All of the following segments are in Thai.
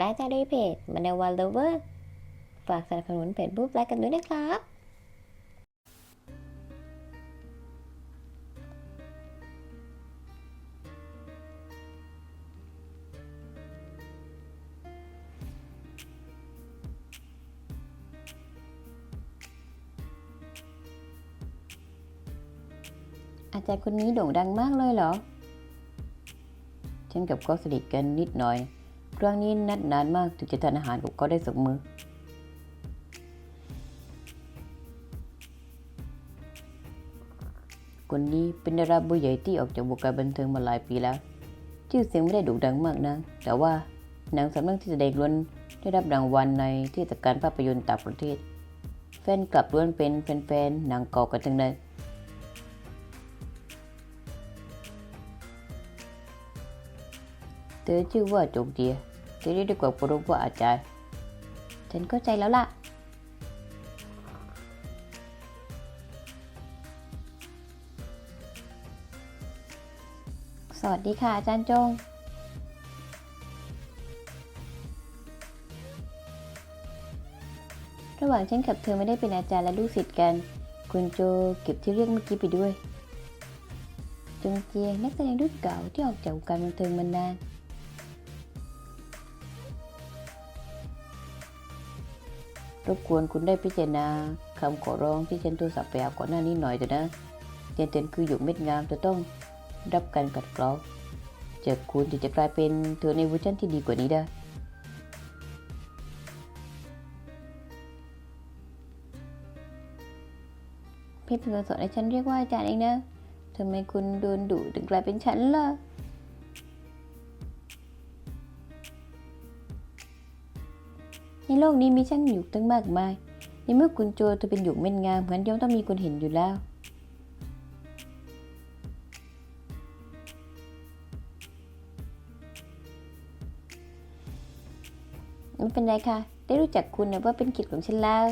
รายได้ด้วยเพจมันในวันเลเวอร์ฝากสนับสนุนเพจบุ๊บไลค์กันด้วยนะครับ อาจารย์คนนี้โด่งดังมากเลยเหรอ ฉันกับเขาสนิทกันนิดหน่อย ครั้งนี้นัดนานมากถึงจะทานอาหารกับเขาได้สักมือ คนนี้เป็นดาราบอร์ใหญ่ที่ออกจากวงการบันเทิงมาหลายปีแล้ว ชื่อเสียงไม่ได้โด่งดังมากนะ แต่ว่าหนังสำนักที่แสดงล้วนได้รับรางวัลในที่เทศกาลภาพยนตร์ต่างประเทศ แฟนกลับล้วนเป็นแฟนๆหนังเก่ากันทั้งนั้น เธอชื่อว่าจงเจียจะเรียกด้วยความเคารพว่าอาจารย์ ฉันเข้าใจแล้วล่ะ สวัสดีค่ะอาจารย์จง ระหว่างฉันกับเธอไม่ได้เป็นอาจารย์และลูกศิษย์กัน คุณโจเก็บที่เรียกเมื่อกี้ไปด้วย จงเจียนักแสดงรุ่นเก่าที่ออกจากวงการบันเทิงมานาน รบกวนคุณได้พิจารณาคำขอร้องที่ฉันโทรศัพท์ไปเอาก่อนหน้านี้หน่อยเถอะนะเตียนเตียนคือหยกเม็ดงามจะต้องรับการกัดเกลาจากคุณที่จะกลายเป็นเธอในเวอร์ชันที่ดีกว่านี้ได้พี่เป็นคนสอนให้ฉันเรียกว่าอาจารย์เองนะทำไมคุณโดนดุถึงกลายเป็นฉันล่ะ โลกนี้มีช่างหยุกตั้งมากมาย ในเมื่อคุณโจเธอเป็นหยุกเม่นงามงั้นย่อมต้องมีคนเห็นอยู่แล้ว ไม่เป็นไรค่ะ ได้รู้จักคุณนะว่าเป็นกิจของฉันแล้ว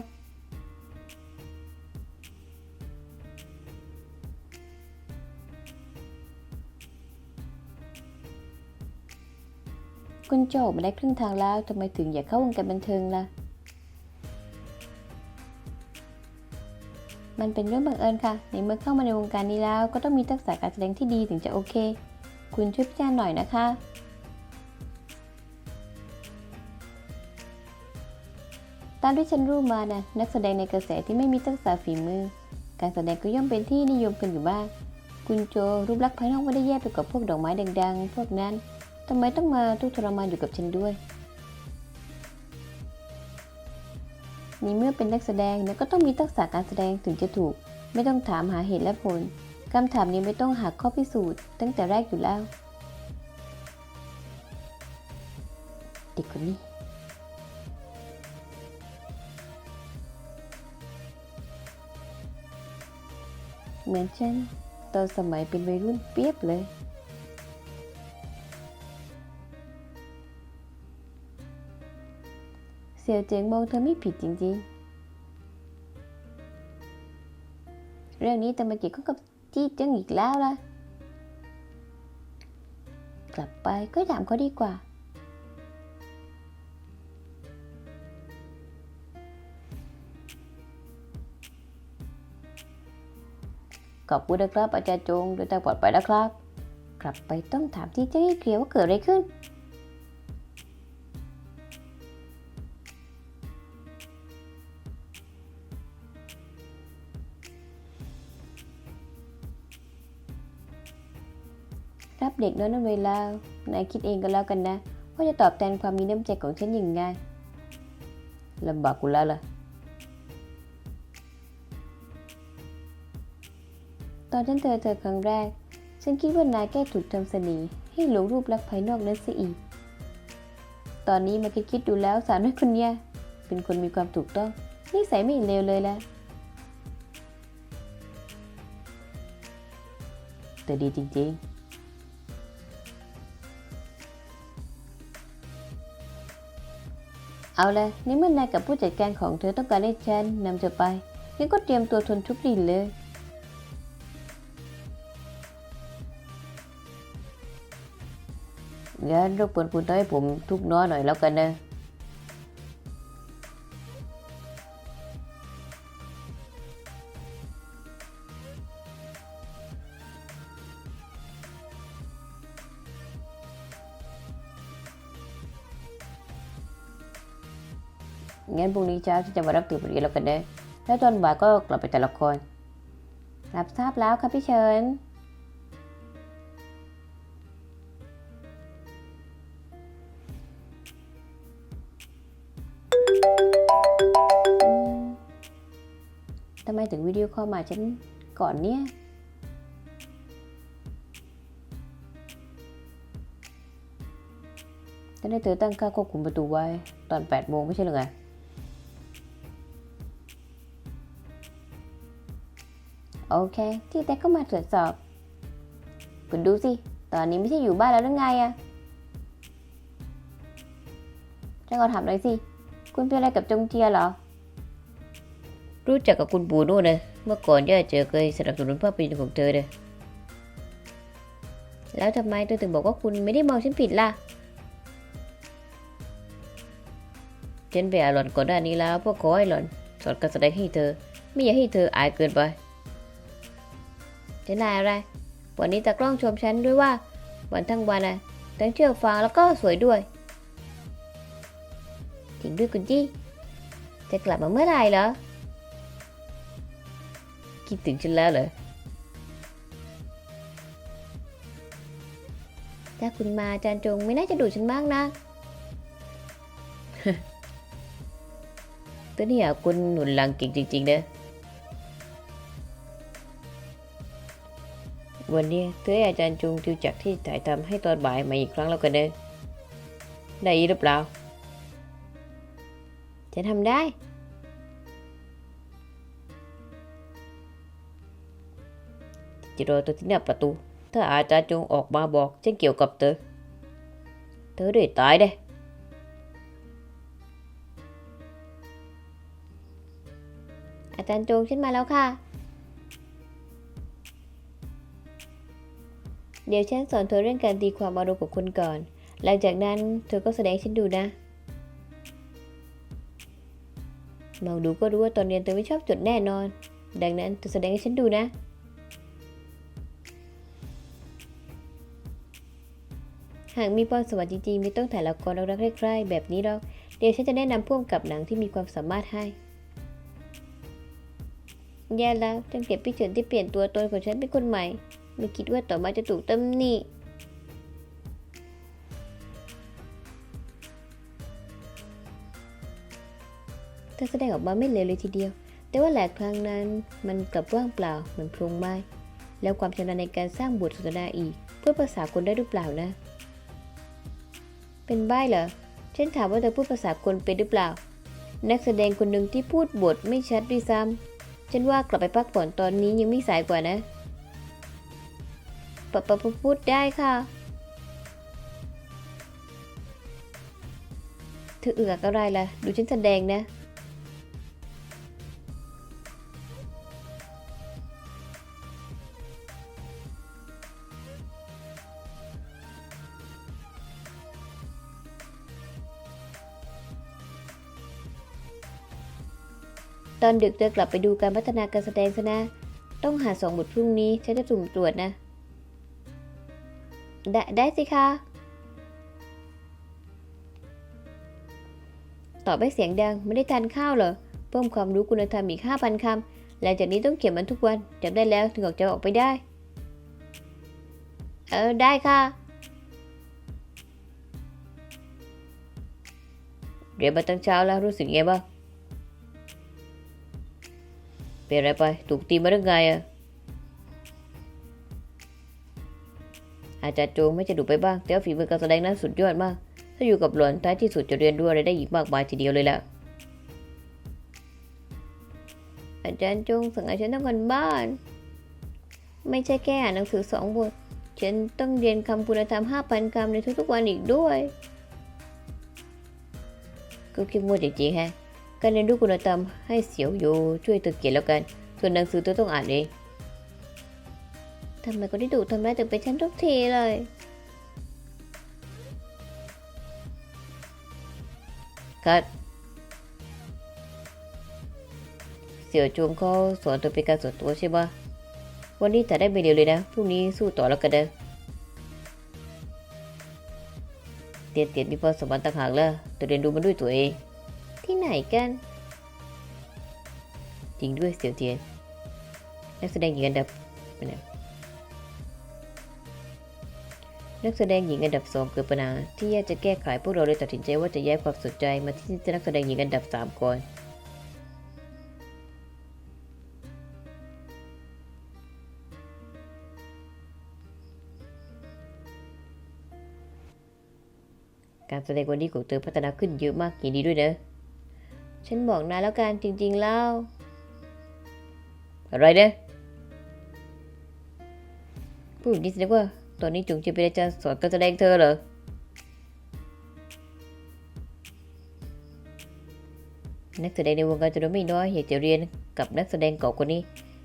คุณโจมาได้ครึ่งทางแล้วทำไมถึงอยากเข้าวงการบันเทิงล่ะ มันเป็นเรื่องบังเอิญค่ะ ในเมื่อเข้ามาในวงการนี้แล้ว ก็ต้องมีทักษะการแสดงที่ดีถึงจะโอเค คุณช่วยพิจารณาหน่อยนะคะ ตามที่ฉันรู้มานะนักแสดงในกระแสที่ไม่มีทักษะฝีมือ การแสดงก็ย่อมเป็นที่นิยมกันอยู่บ้าง คุณโจรูปลักษณ์ภายนอกไม่ได้แย่ไปกับพวกดอกไม้ดังๆพวกนั้น ทำไมต้องมาทุกข์ทรมานอยู่กับฉันด้วย นี่เมื่อเป็นนักแสดงนี่ยก็ต้องมีทักษะการแสดงถึงจะถูก ไม่ต้องถามหาเหตุและผลคำถามนี้ไม่ต้องหาข้อพิสูจน์ตั้งแต่แรกอยู่แล้วเด็กคนนี้เหมือนฉันตอนสมัยเป็นวัยรุ่นเปียบเลย เสี่ยวเจิงมองเธอไม่ผิดจริงๆ เรื่องนี้ต่มาเกี่ยวข้องกับจี้เจิ้งอีกแล้วล่ะ กลับไปก็ถามเขาดีกว่า ขอบคุณนะครับอาจารย์จงเดินทางปลอดภัยนะครับ กลับไปต้องถามที่เจ้าให้เคลียร์ว่าเกิดอะไรขึ้น เด็กน้อยนั้นเวลานายคิดเองก็แล้วกันนะว่าจะตอบแทนความมีน้ำใจของฉันยังไงลำบากกูแล้วล่ะ ตอนฉันเจอเธอครั้งแรก ฉันคิดว่านายแก้ถูกทำเสน่ห์ให้หลงรูปลักษณ์ภายนอกนั้นเสียอีก ตอนนี้มาคิดคิดดูแล้วสาวน้อยคนเนี้ยเป็นคนมีความถูกต้องนิสัยไม่เลวเลยแหละแต่ดีจริงๆ เอาเลยในเมื่อนายกับผู้จัดการของเธอต้องการให้ฉันนำเธอไปงั้นก็เตรียมตัวทนทุกข์ดีเลย งั้นรบกวนคุณทำให้ผมทุกน้อยหน่อยแล้วกันนะ งั้นพรุ่งนี้เช้าฉันจะมารับตื่นพอดีแล้วกันนะแล้วตอนบ่ายก็กลับไปแต่ละครรับทราบแล้วครับพี่เชิญทำไมถึงวิดีโอคอลมาฉันก่อนเนี่ยฉันได้เธอตั้งค่าควบคุมประตูไว้ตอน 8 โมงไม่ใช่หรือไง โอเค ที่แต่ก็มาตรวจสอบคุณดูสิ ตอนนี้ไม่ใช่อยู่บ้านแล้วหรือไงอะฉันก็ถามหน่อยสิ คุณเป็นอะไรกับจงเจียเหรอ รู้จักกับคุณปูโน่นะเมื่อก่อนย่าเจอเคยสนับสนุนภาพยนตร์ของเธอเลยแล้วทำไมเธอถึงบอกว่าคุณไม่ได้มองฉันผิดล่ะฉันไปอาหล่อนก่อนหน้านี้แล้วพราะขอให้หล่อนสอนการแสดงให้เธอ ไม่อยากให้เธออายเกินไป จะนายอะไร วันนี้ตากล้องชมฉันด้วยว่า วันทั้งวันนะทั้งเชื่อฟังแล้วก็สวยด้วย จริงด้วยคุณจี้ จะกลับมาเมื่อไหร่เหรอ คิดถึงฉันแล้วเหรอ ถ้าคุณมาอาจารย์จงไม่น่าจะดูฉันบ้างนะตัวนี้อะคุณหนุนหลังเก่งจริงๆเด้อ วันนี้เธออาจารย์จุงติวจักรที่ถ่ายทำให้ตอนบ่ายมาอีกครั้งแล้วกันเด้อได้หรือเปล่าจะทำได้ จะรอตัวที่หน้าประตู ถ้าอาจารย์จงออกมาบอกฉันเกี่ยวกับเธอ เธอได้ตายเด้อาจารย์จงฉันมาแล้วค่ะ เดี๋ยวฉันสอนเธอเรื่องการตีความอารมณ์กับคนก่อน หลังจากนั้นเธอก็แสดงให้ฉันดูนะมองดูก็รู้ว่าตอนเรียนเธอไม่ชอบจดแน่นอน ดังนั้นเธอแสดงให้ฉันดูนะ หากมีพรสวรรค์จริงๆ ไม่ต้องถ่ายละครรักๆใกล้ๆแบบนี้หรอก เดี๋ยวฉันจะแนะนำพ่วงกับหนังที่มีความสามารถให้แย่แล้วฉันเก็บพี่เฉินที่เปลี่ยนตัวตนของฉันเป็นคนใหม่ ไม่คิดว่าต่อมาจะถูกตำหนิเธอแสดงออกมาไม่เลวเลยทีเดียว แต่ว่าหลายครั้งนั้นมันกลับว่างเปล่าเหมือนพรงไม้ แล้วความชำนาญในการสร้างบทสนทนาอีก เพื่อภาษาคนได้หรือเปล่านะ เป็นใบ้เหรอ ฉันถามว่าเธอพูดภาษาคนเป็นหรือเปล่า นักแสดงคนหนึ่งที่พูดบทไม่ชัดด้วยซ้ำฉันว่ากลับไปพักผ่อนตอนนี้ยังไม่สายกว่านะ ปะปะปะพูดได้ค่ะ เธอเอือกอะไรล่ะ ดูฉันแสดงนะตอนดึกเธอกลับไปดูการพัฒนาการแสดงซะนะ ต้องหาสองบทพรุ่งนี้ฉันจะสุ่มตรวจนะ ได้ได้สิคะตอบให้เสียงดังไม่ได้ทานข้าวเหรอ เพิ่มความรู้คุณธรรมอีก 5,000คำหลังจากนี้ต้องเขียนมันทุกวันจำได้แล้วถึงออกจะออกไปได้ เออ ได้ค่ะ เรียนมาตั้งเช้าแล้วรู้สึกไงบ้างเป็นอะไรไป ถูกตีมาหรือไงอะ อาจารย์โจงไม่จะดูไปบ้างแต่ฝีมือการแสดงนั้นสุดยอดมาก ถ้าอยู่กับหลอนท้ายที่สุดจะเรียนรู้อะไรได้อีกมากมายทีเดียวเลยแหละอาจารย์จงสั่งให้ฉันทำกันบ้าน ไม่ใช่แค่อ่านหนังสือสองบท ฉันต้องเรียนคำคุณธรรมห้าพันคำในทุกๆวันอีกด้วยก็คิดว่าจริงๆฮะ การเรียนรู้คุณธรรมให้เสียวโยช่วยเธอเขียนแล้วกัน ส่วนหนังสือเธอต้องอ่านเอง ทำไมคนที่ดูทำร้ายถึงเป็นฉันทุกทีเลย คัดเสี่ยวจวงเขาสอนตัวเป็นการส่วนตัวใช่ไหมวันนี้แต่ได้ไม่เดียวเลยนะพรุ่งนี้สู้ต่อแล้วกันเด้อเตียนเตียนมีพอสมบัติต่างหากแล้วตัวเรียนดูมันด้วยตัวเอง ที่ไหนกัน จริงด้วยเสี่ยวเตียนนักแสดงหญิงอันดับไปไหน นักแสดงหญิงอันดับสองเกิดปัญหาที่ยากจะแก้ไขพวกเราเลยตัดสินใจว่าจะย้ายความสนใจมาที่นักแสดงหญิงอันดับสามก่อนการแสดงวันนี้ของเธอพัฒนาขึ้นเยอะมากยินดีด้วยนะ ฉันบอกนายแล้วกันจริง ๆ แล้ว อะไรเนี่ยพูดอย่างนี้แสดงว่า ตอนนี้จุงจะเป็นอาจาสอนการแสดงเธอเหรอ นักแสดงในวงการจำนวนไม่น้อยอยากจะเรียนกับนักแสดงเก่าคนนี้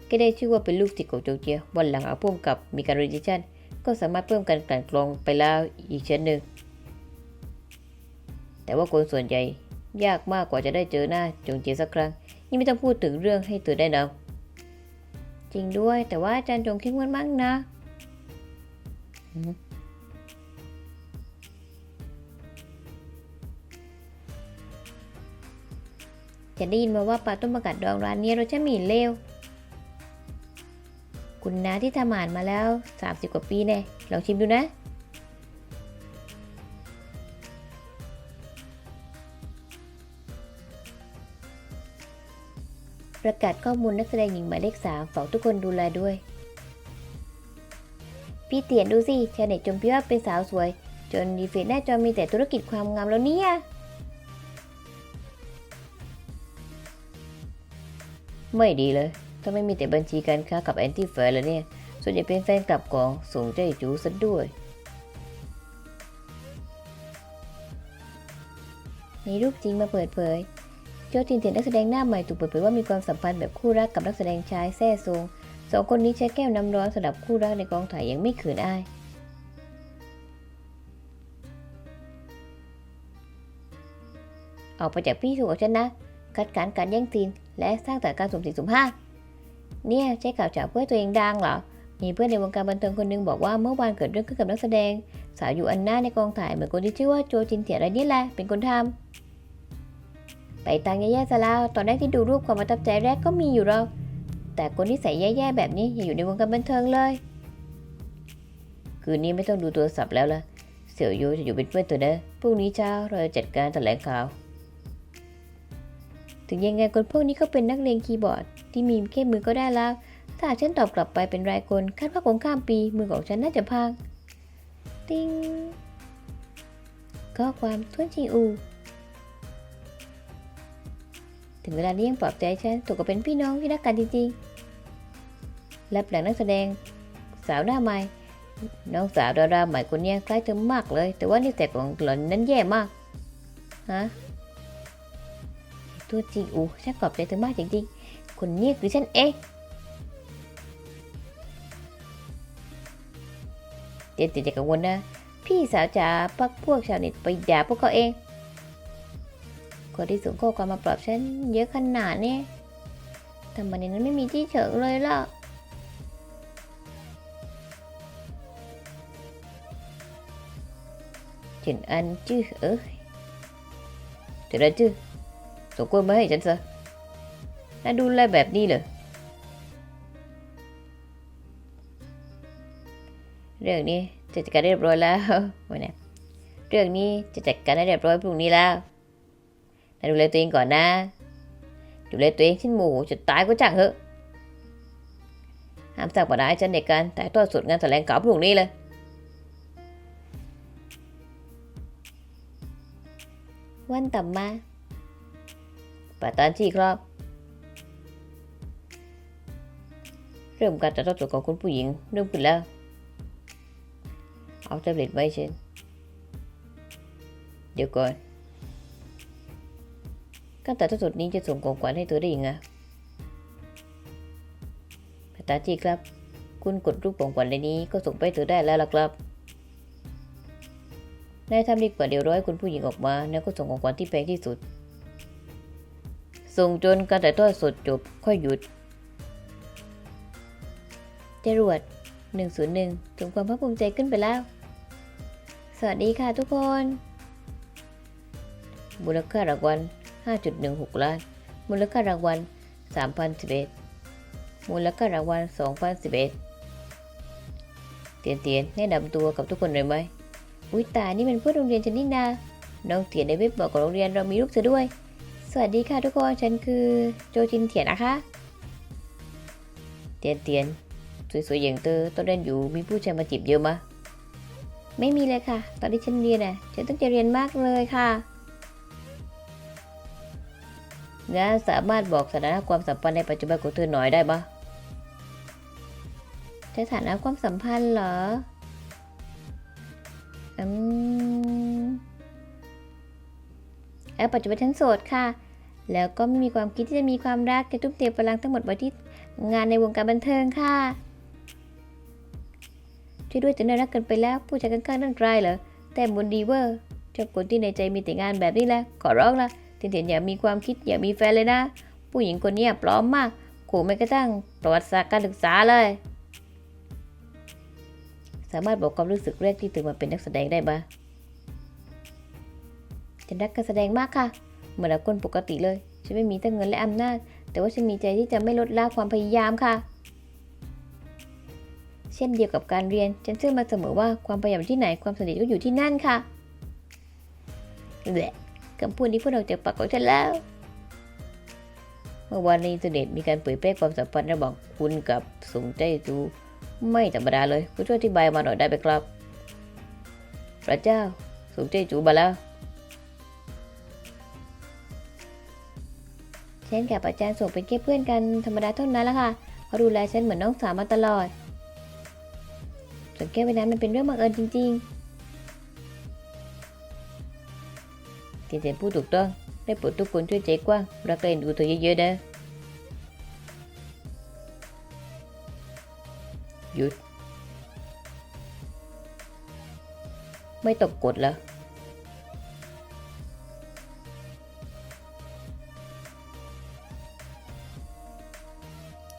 ก็ได้ชื่อว่าเป็นลูกศิษย์ของโจงเจีย วันหลังอาพ่วงกับมีการเรียนชั่นก็สามารถเพิ่มการกลั่นกรองไปแล้วอีกชั้นหนึ่ง แต่ว่าคนส่วนใหญ่ยากมากกว่าจะได้เจอหน้าจงเจียสักครั้งนี่ไม่ต้องพูดถึงเรื่องให้เธอได้นำจริงด้วยแต่ว่าอาจารย์จงคิดมันมั่งนะ จะได้ยินมาว่าปลาต้มประกาศดองร้านนี้รสชาติหมี่เลวคุณน้าที่ทำอาหารมาแล้ว 30 กว่าปีแน่ลองชิมดูนะประกาศข้อมูลนักแสดงหญิงหมายเลขสามฝากทุกคนดูแลด้วย พี่เตียนดูสิชาวเน็ตจมพี่ว่าเป็นสาวสวย จนดีเฟซหน้าจอมีแต่ธุรกิจความงามแล้วเนี่ยไม่ดีเลย ถ้าไม่มีแต่บัญชีการค้ากับแอนตี้แฟร์แล้วเนี่ย ส่วนใหญ่เป็นแฟนกลับของส่งใจจูซะด้วย ในรูปจริงมาเปิดเผยโจจินเทียนนักแสดงหน้าใหม่ถูกเปิดเผยว่ามีความสัมพันธ์แบบคู่รักกับนักแสดงชายแซ่ซง สองคนนี้ใช้แก้วน้ำร้อนสำหรับคู่รักในกองถ่ายอย่างไม่ขืนอายออกไปจากพี่ถูกของฉันนะคัดค้านการแย่งซีนและสร้างแต่การสมสี่สมห้าเนี่ยใช้ข่าวจากเพื่อตัวเองดังเหรอ มีเพื่อนในวงการบันเทิงคนหนึงบอกว่าเมื่อวานเกิดเรื่องขึ้นกับนักแสดง สาวอยู่อันหน้าในกองถ่ายเหมือนคนที่ชื่อว่าโจจินเทียอะไรนี่แหละเป็นคนทำไปตางแย่ๆซะแล้วตอนแรกที่ดูรูปความประทับใจแรกก็มีอยู่หรอก แต่คนที่ใส่แย่ๆแบบนี้อย่าอยู่ในวงการบันเทิงเลย คืนนี้ไม่ต้องดูโทรศัพท์แล้วล่ะ เสี่ยวโยจะอยู่เป็นเพื่อนเธอนะพรุ่งนี้เช้าเราจะจัดการแถลงข่าว ถึงยังไงคนพวกนี้ก็เป็นนักเลงคีย์บอร์ด ที่มีแค่มือก็ได้แล้ว ถ้าฉันตอบกลับไปเป็นรายคนคาดว่าคงข้ามปี มือของฉันน่าจะพัง ติ้งข้อความทวนจีอู ถึงเวลานี้ยังปลอบใจฉันถูกกับเป็นพี่น้องที่รักกันจริงๆและแปลงนักแสดงสาวหน้าใหม่ น้องสาวดาราใหม่คนนี้คล้ายเธอมากเลย แต่ว่านิสัยของหล่อนนั้นแย่มาก ฮะ ตัวจริงอูฉันขอบใจเธอมากจริงๆ คนนี้คือฉันเองเดี๋ยวจะกังวลนะ พี่สาวจ๋าพักพวกชาวเน็ตไปด่าพวกเขาเอง คนที่ส่งข้อความมาปลอบฉันเยอะขนาดนี้ทำไมในนั้นไม่มีที่เฉิงเลยล่ะ Trình Anh chứ ớ Thì ra chứ ส่งกล้วยมาให้ฉันซะน่าดูแลแบบนี้เลยเรื่องนี้จะจัดการเรียบร้อยแล้ววันนี้เรื่องนี้จะจัดการได้เรียบร้อยพรุ่งนี้แล้ว น่ดูแลตัวเองก่อนนะ ดูแลตัวเองฉันโมโหจะตายก็จังเหอะห้ามสั่งปัญหาดฉันในการถ่ายทอดสดงานแถลงข่าวพรุ่งนี้เลย วันต่อมาปตานที่ครับเริ่มการจัดทอดสดของคุณผู้หญิงเริ่มขึ้นแล้ว เอาแท็บเล็ตไว้เช่นเดี๋ยวก่อน การตัดทอดสดนี้จะส่งของขวัญให้เธอได้ยังไงปตานที่ครับ คุณกดรูปของขวัญในนี้ก็ส่งไปเธอได้แล้วล่ะครับนายทำดีกว่าเดี๋ยวร้อยคุณผู้หญิงออกมา แล้วก็ส่งของขวัญที่แพงที่สุด ส่งจนการถ่ายทอดสดจบค่อยหยุดจรวด 101ถึงความภาคภูมิใจขึ้นไปแล้ว สวัสดีค่ะทุกคนมูลค่ารางวัล 5.16 ล้าน มูลค่ารางวัล 3,011 มูลค่ารางวัล 2,011 เตียนเตียนแนะนำตัวกับทุกคนเลยไหม อุ้ยตา นี่เป็นเพื่อนโรงเรียนฉันนี่นา น้องเตียนในเว็บบอกกับโรงเรียนเรามีลูกเธอด้วย สวัสดีค่ะทุกคน ฉันคือโจจินเถียนนะคะ เตียนเตียนสวยๆอย่างเธอตอนเรียนอยู่มีผู้ชายมาจีบเยอะมะ ไม่มีเลยค่ะ ตอนที่ฉันเรียนน่ะ ฉันต้องจะเรียนมากเลยค่ะ งั้นสามารถบอกสถานะความสัมพันธ์ในปัจจุบันของเธอหน่อยได้ปะสถานะความสัมพันธ์เหรออืมเออปัจจุบันฉันโสดค่ะ แล้วก็ไม่มีความคิดที่จะมีความรักจะทุ่มเทพลังทั้งหมดไว้ที่งานในวงการบันเทิงค่ะช่วยด้วยจะน่ารักเกินไปแล้ว ผู้ชายข้างๆนั่นใครเหรอแต่บนดีเวอร์เจ้าคนที่ในใจมีแต่งานแบบนี้แหละขอร้องละ เทียนอย่ามีความคิดอย่ามีแฟนเลยนะ ผู้หญิงคนนี้ปลอมมากขู่ไม่กระทั่งประวัติศาสตร์การศึกษาเลย สามารถบอกความรู้สึกแรกที่ตื่นมาเป็นนักแสดงได้ปะฉันรักการแสดงมากค่ะ เหมือนกับคนปกติเลย ฉันไม่มีทั้งเงินและอำนาจ แต่ว่าฉันมีใจที่จะไม่ลดละความพยายามค่ะ เช่นเดียวกับการเรียน ฉันเชื่อมาเสมอว่าความพยายามที่ไหนความสำเร็จก็อยู่ที่นั่นค่ะแหละ คำพูดนี้พูดออกจากปากของฉันแล้ว เมื่อวานในอินเทอร์เน็ตมีการเผยแพร่ความสัมพันธ์ระหว่างคุณกับสงใจจูไม่ธรรมดาเลย คุณช่วยอธิบายมาหน่อยได้ไหมครับ พระเจ้าสงใจจูมาแล้วฉันกับอาจารย์ส่งเป็นแค่เพื่อนกันธรรมดาเท่านั้นแหละค่ะเขาดูแลฉันเหมือนน้องสาวมาตลอดส่วนแก้วใบนั้นมันเป็นเรื่องบังเอิญจริง ๆ เตียนเตียนพูดถูกต้องได้โปรดทุกคนช่วยใจกว้างรักและเอ็นดูเธอเยอะๆนะหยุด ไม่ตกกฎเหรอ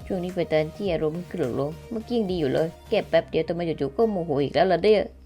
ช่วงนี้เป็นตอนที่อารมณ์ขึ้นลงเมื่อกี้ยังดีอยู่เลย แก้แป๊บเดียวทำไมจู่ๆก็โมโหอีกแล้วล่ะเด้อ